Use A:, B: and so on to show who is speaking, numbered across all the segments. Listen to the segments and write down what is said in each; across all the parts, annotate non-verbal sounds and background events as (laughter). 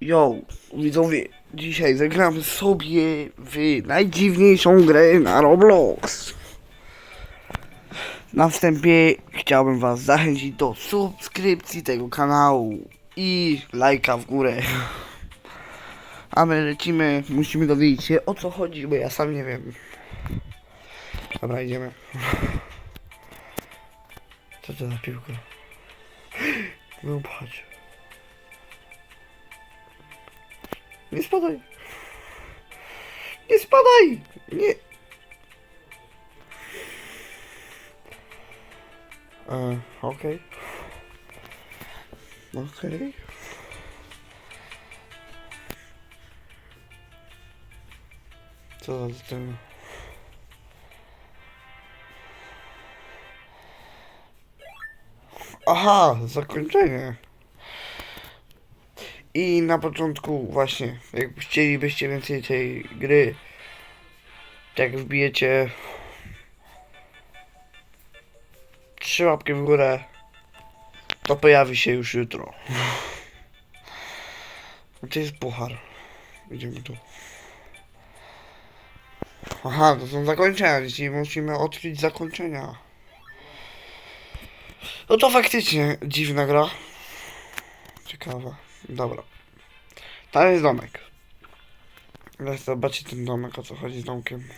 A: Yo, widzowie, dzisiaj zagramy sobie w najdziwniejszą grę na Roblox. Na wstępie chciałbym was zachęcić do subskrypcji tego kanału i lajka w górę. A my lecimy, musimy dowiedzieć się o co chodzi, bo ja sam nie wiem. Dobra, idziemy. Co to za piłka? (gasps) No Nie spadaj! Nie spadaj! Nie! E, okej. Okej. Co za tym? Aha, zakończenie. I na początku właśnie, jak chcielibyście więcej tej gry, jak wbijecie trzy łapki w górę, to pojawi się już jutro. (laughs) Gdzie jest puchar? Idziemy tu. Aha, to są zakończenia, dzisiaj musimy odkryć zakończenia. No to faktycznie dziwna gra. Ciekawa. Dobra. Tam jest domek. Teraz zobaczcie ten domek, o co chodzi z domkiem.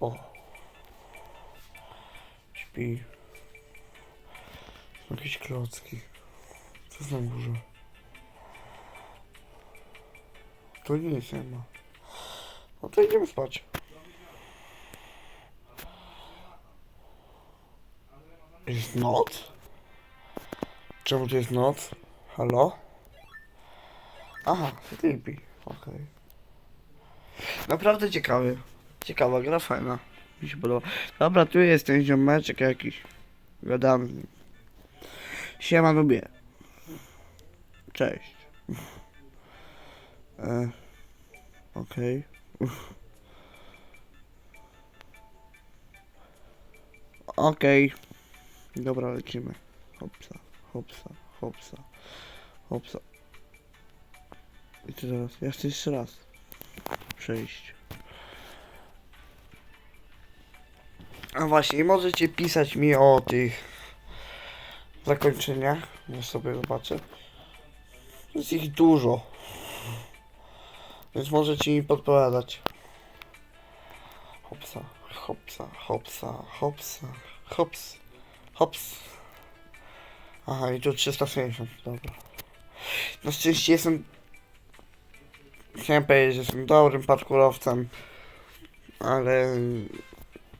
A: O. Śpi. Jakieś klocki. Co jest na górze? Tu nic nie ma. No to idziemy spać. Jest noc? Czemu tu jest noc? Halo? Aha, sleepy. Okej. Naprawdę ciekawy. Ciekawa gra, fajna. Mi się podoba. Dobra, tu jest ten ziomeczek jakiś. Gadamy z nim. Siema, lubię. Cześć. E, Okej. Okej. Dobra, lecimy. Hopsa, hopsa, hopsa, hopsa. I co teraz? Ja chcę jeszcze raz przejść. A właśnie, możecie pisać mi o tych zakończeniach. Ja sobie zobaczę. Jest ich dużo. Więc możecie mi podpowiadać. Hopsa, hopsa, hopsa, hopsa, hops, hops. Aha, i tu 360, dobra. Na szczęście jestem... Chciałem powiedzieć, że jestem dobrym parkurowcem, ale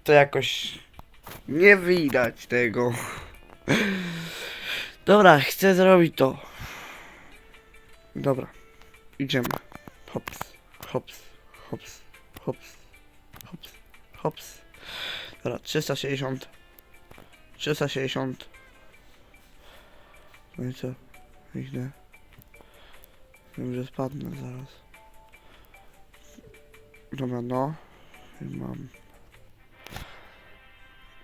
A: to jakoś nie widać tego. Dobra, chcę zrobić to. Dobra, idziemy. Hops, hops, hops, hops, hops, hops. Dobra, 360. 360. No i co? Idę. Wiem, że spadnę zaraz. Dobra, no. I mam.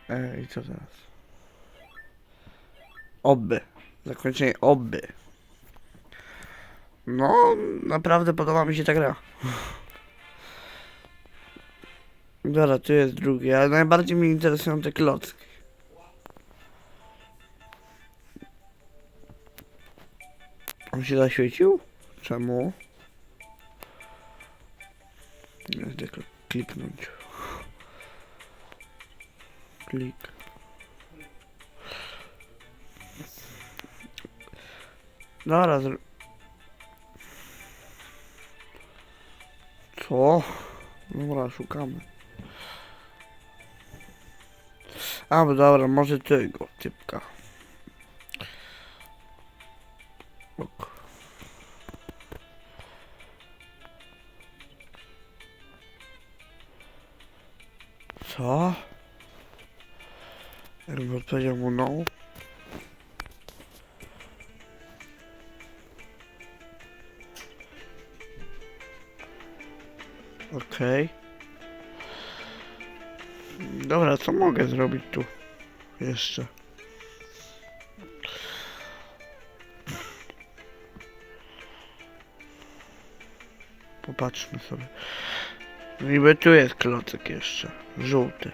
A: E, i co teraz? Oby. Zakończenie oby. No, naprawdę podoba mi się ta gra. Dobra, tu jest drugi, ale najbardziej mnie interesują te klocki. On się zaświecił? Czemu? Nie kl- kliknąć. Klik. Dobra. Co? Dobra, szukamy. A, dobra, może tego typka. Jakby odpowiedział mu no. Okej. Dobra, co mogę zrobić tu? jeszcze. Popatrzmy sobie. Niby tu jest klocek jeszcze. Żółty.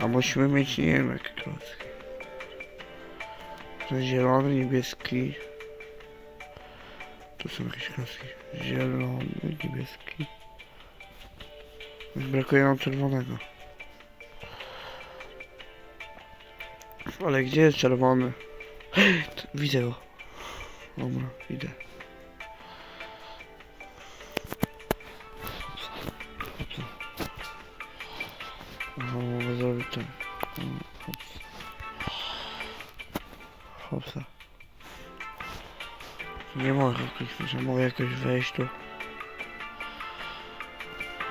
A: A musimy mieć nie wiem jakie klocki. Ten zielony, niebieski. Tu są jakieś klocki. Zielony, niebieski. Brakuje nam czerwonego. Ale gdzie jest czerwony? (gasps) Widzę go. Dobra, idę. Zrobić ten. Hopsa. Nie mogę kliknąć, a mogę jakoś wejść tu.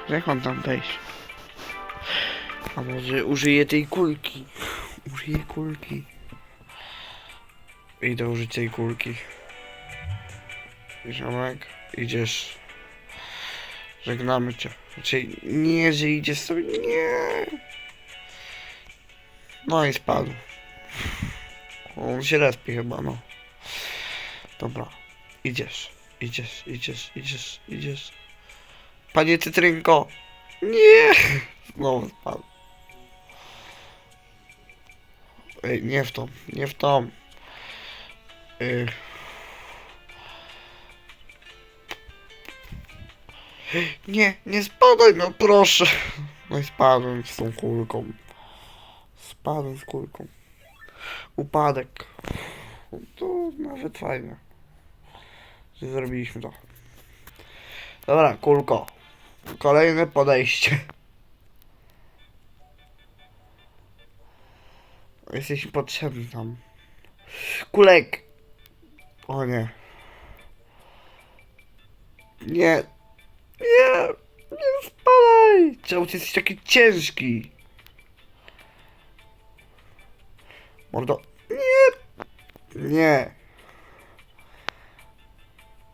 A: Jak mam tam wejść? A może użyję tej kulki? Użyję kulki. Idę użyć tej kulki. Ziomek, idziesz. Żegnamy cię. Znaczy, nie, że idziesz sobie. Nie. No i spadł. On się respi chyba, no. Dobra. Idziesz. Idziesz, idziesz, idziesz, idziesz. Panie Cytrynko! Nie! Znowu spadł. Ej, nie w tą, nie w tą. Ej. Nie, nie spadaj, no proszę. No i spadłem z tą kulką. Spadłem z kulką. Upadek. To nawet fajnie. Że zrobiliśmy to. Dobra, kulko. Kolejne podejście. Jesteś potrzebny tam. Kulek! O nie. Nie. Nie. Nie spadaj! Czemu ty jesteś taki ciężki? Mordo. Nie. Nie.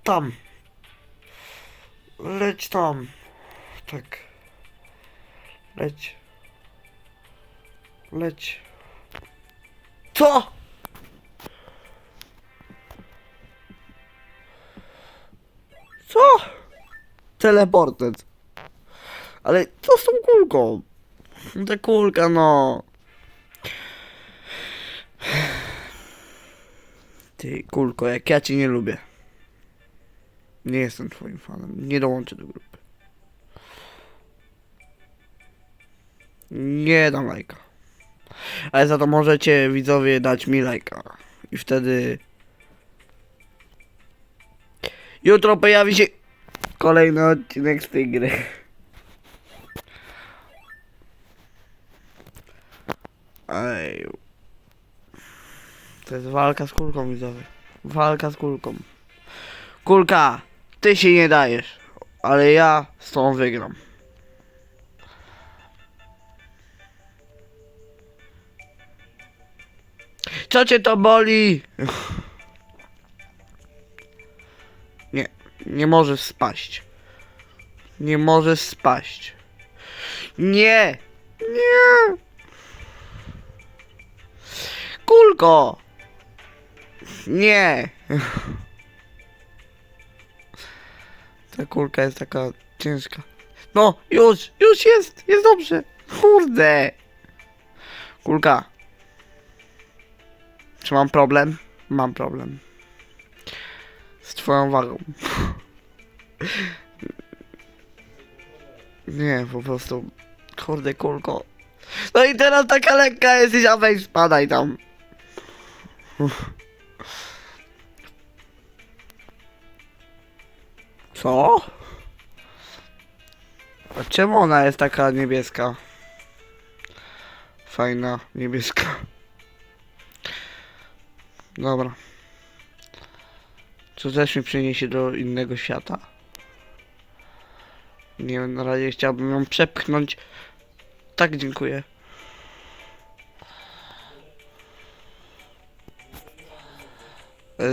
A: Tam. Leć tam. Tak. Leć. Leć. Co? Co? Teleportet. Ale co z tą kulką? Ta kulka, no. Ty, kulko, jak ja cię nie lubię. Nie jestem twoim fanem. Nie dołączę do grupy. Nie dam lajka. Ale za to możecie widzowie dać mi lajka. I wtedy... Jutro pojawi się kolejny odcinek z tej gry. Ej. To jest walka z kulką widzowie. Walka z kulką. Kulka, ty się nie dajesz. Ale ja z tą wygram. Co cię to boli? (laughs) Nie, nie możesz spaść. Nie możesz spaść. Nie! Nie! Kulko! Nie! Ta kulka jest taka ciężka. No, już, już jest, jest dobrze. Kurde. Kulka. Czy mam problem? Mam problem. Z twoją wagą. Nie, po prostu. Kurde, kulko. No i teraz taka lekka jesteś, a weź spadaj tam. Co? A czemu ona jest taka niebieska? Fajna, niebieska. Dobra. Co też mnie przeniesie do innego świata? Nie wiem, na razie chciałbym ją przepchnąć. Tak, dziękuję.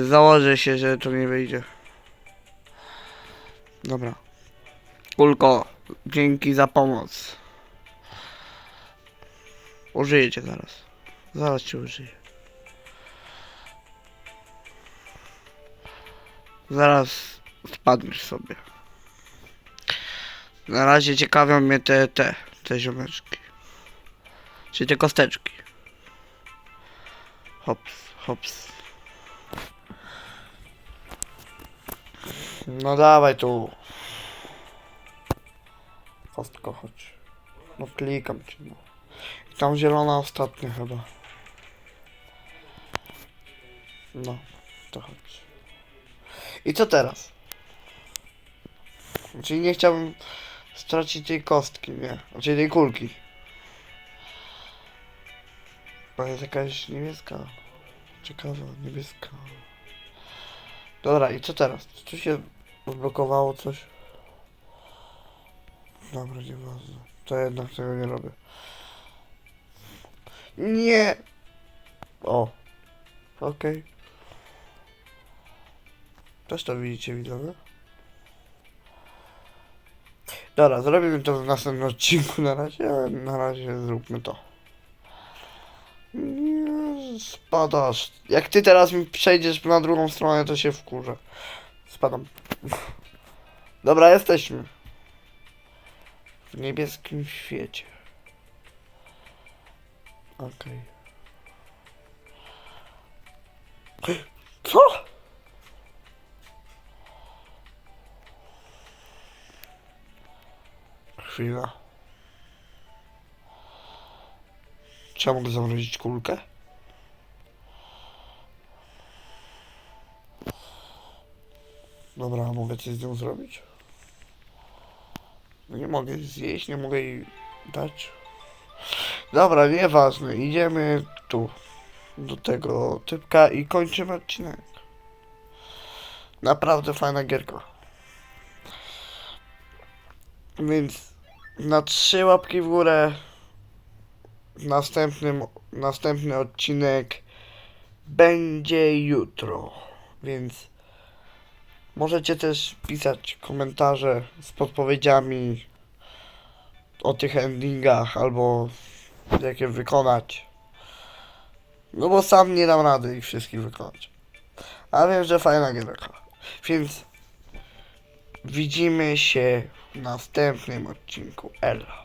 A: Założę się, że to nie wyjdzie. Dobra. Kulko, dzięki za pomoc. Użyję cię zaraz. Zaraz cię użyję. Zaraz spadniesz sobie. Na razie ciekawią mnie te, te, te ziomeczki. Czyli te kosteczki. Hops, hops. No dawaj tu. Kostko, chodź. No klikam cię, no. I tam zielona ostatnia chyba. No, to chodź. I co teraz? Czyli nie chciałbym stracić tej kostki, nie? Znaczy tej kulki. Bo jest jakaś niebieska. Ciekawa, niebieska. Dobra, i co teraz? Tu się odblokowało coś? Dobra, nieważne. To jednak tego nie robię. Nie! O. Okej. Też to widzicie, widzowie? Dobra, zrobimy to w następnym odcinku na razie, ale na razie zróbmy to. Nie, spadasz. Jak ty teraz mi przejdziesz na drugą stronę, to się wkurzę. Spadam. Dobra, jesteśmy. W niebieskim świecie. Okej. Co? Chwila. Czy mogę zamrozić kulkę? Dobra, mogę coś z nią zrobić? Nie mogę zjeść, nie mogę jej dać. Dobra, nieważne, idziemy tu. Do tego typka i kończymy odcinek. Naprawdę fajna gierka. Więc na trzy łapki w górę następnym, następny odcinek będzie jutro. Więc możecie też pisać komentarze z podpowiedziami o tych endingach albo jakie wykonać. No bo sam nie dam rady ich wszystkich wykonać. A wiem, że fajna gierka. Więc widzimy się w następnym odcinku. Elo.